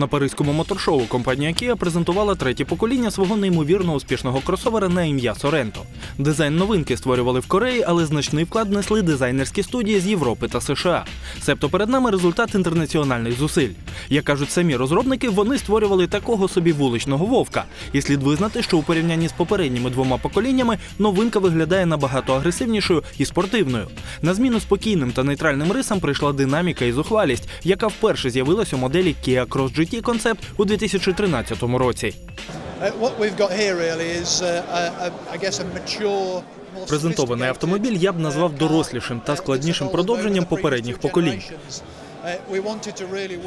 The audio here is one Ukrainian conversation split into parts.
На паризькому моторшоу компанія Kia презентувала третє покоління свого неймовірно успішного кросовера на ім'я Sorento. Дизайн новинки створювали в Кореї, але значний вклад несли дизайнерські студії з Європи та США. Себто перед нами результат інтернаціональних зусиль. Як кажуть самі розробники, вони створювали такого собі вуличного вовка. І слід визнати, що у порівнянні з попередніми двома поколіннями новинка виглядає набагато агресивнішою і спортивною. На зміну спокійним та нейтральним рисам прийшла динаміка і зухвалість, яка вперше з'явилась у моделі Kia Cross GT Concept у 2013 році. Uh, what we've got here really is, uh, I guess, a mature. Презентований автомобіль я б назвав uh, дорослішим та складнішим продовженням попередніх поколінь.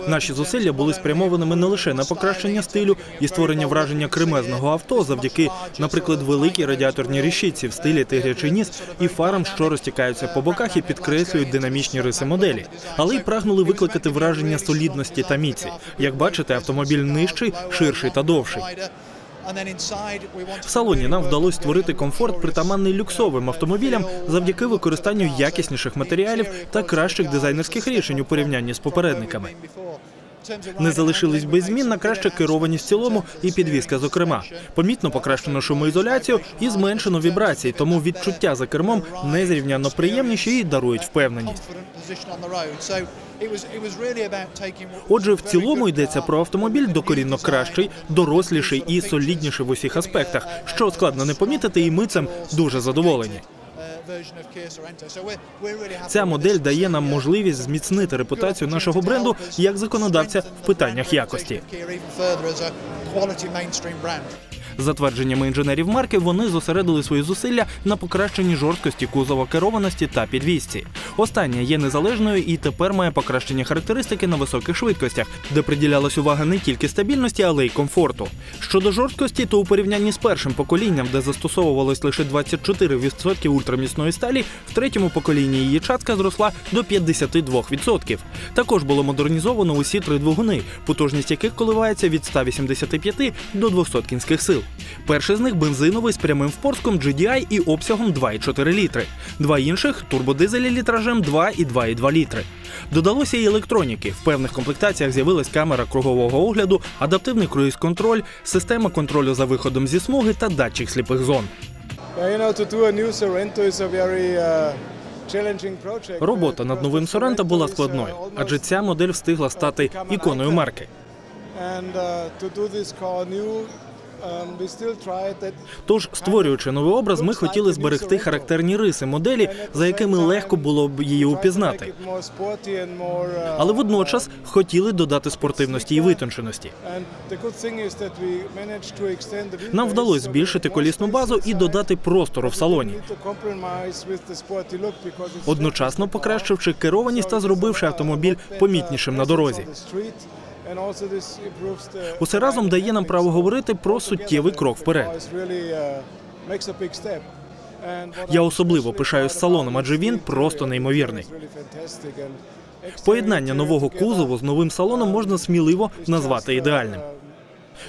Наші зусилля були спрямованими не лише на покращення стилю і створення враження кремезного авто завдяки, наприклад, великій радіаторній решітці в стилі тигрячий ніс і фарам, що розтікаються по боках і підкреслюють динамічні риси моделі, але й прагнули викликати враження солідності та міці. Як бачите, автомобіль нижчий, ширший та довший. В салоні нам вдалося створити комфорт, притаманний люксовим автомобілям завдяки використанню якісніших матеріалів та кращих дизайнерських рішень у порівнянні з попередниками. Не залишились без змін на краще керованість в цілому і підвізка, зокрема. Помітно покращено шумоізоляцію і зменшено вібрації, тому відчуття за кермом незрівнянно приємніші і дарують впевненість. Отже, в цілому йдеться про автомобіль докорінно кращий, доросліший і солідніший в усіх аспектах, що складно не помітити, і ми цим дуже задоволені. Ця модель дає нам можливість зміцнити репутацію нашого бренду як законодавця в питаннях якості. За твердженнями інженерів марки, вони зосередили свої зусилля на покращенні жорсткості кузова керованості та підвісці. Остання є незалежною і тепер має покращення характеристики на високих швидкостях, де приділялась увага не тільки стабільності, але й комфорту. Щодо жорсткості, то у порівнянні з першим поколінням, де застосовувалось лише 24% ультраміцної сталі, в третьому поколінні її частка зросла до 52%. Також було модернізовано усі три двигуни, потужність яких коливається від 185 до 200 кінських сил. Перший з них бензиновий з прямим впорском GDI і обсягом 2,4 літри. Два інших турбодизелі літражем 2 і 2,2 літри. Додалося і електроніки. В певних комплектаціях з'явилась камера кругового огляду, адаптивний круїз-контроль, система контролю за виходом зі смуги та датчик сліпих зон. Yeah, you know, to do a new Sorento is a very uh. Робота над новим Сорента була складною, адже ця модель встигла стати іконою марки. Тож, створюючи новий образ, ми хотіли зберегти характерні риси моделі, за якими легко було б її упізнати. Але водночас хотіли додати спортивності і витонченості. Нам вдалося збільшити колісну базу і додати простору в салоні, одночасно покращивши керованість та зробивши автомобіль помітнішим на дорозі. Усе разом дає нам право говорити про суттєвий крок вперед. Я особливо пишаюсь салоном, адже він просто неймовірний. Поєднання нового кузову з новим салоном можна сміливо назвати ідеальним.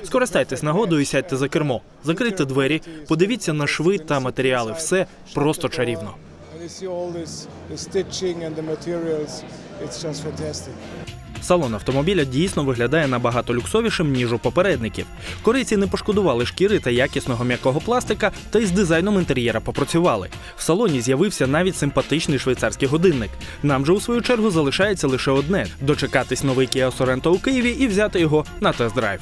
Скористайтесь нагодою і сядьте за кермо, закрийте двері, подивіться на шви та матеріали. Все просто чарівно. Салон автомобіля дійсно виглядає набагато люксовішим, ніж у попередників. Корейці не пошкодували шкіри та якісного м'якого пластика, та й з дизайном інтер'єра попрацювали. В салоні з'явився навіть симпатичний швейцарський годинник. Нам же у свою чергу залишається лише одне дочекатись новий Kia Sorento у Києві і взяти його на тест-драйв.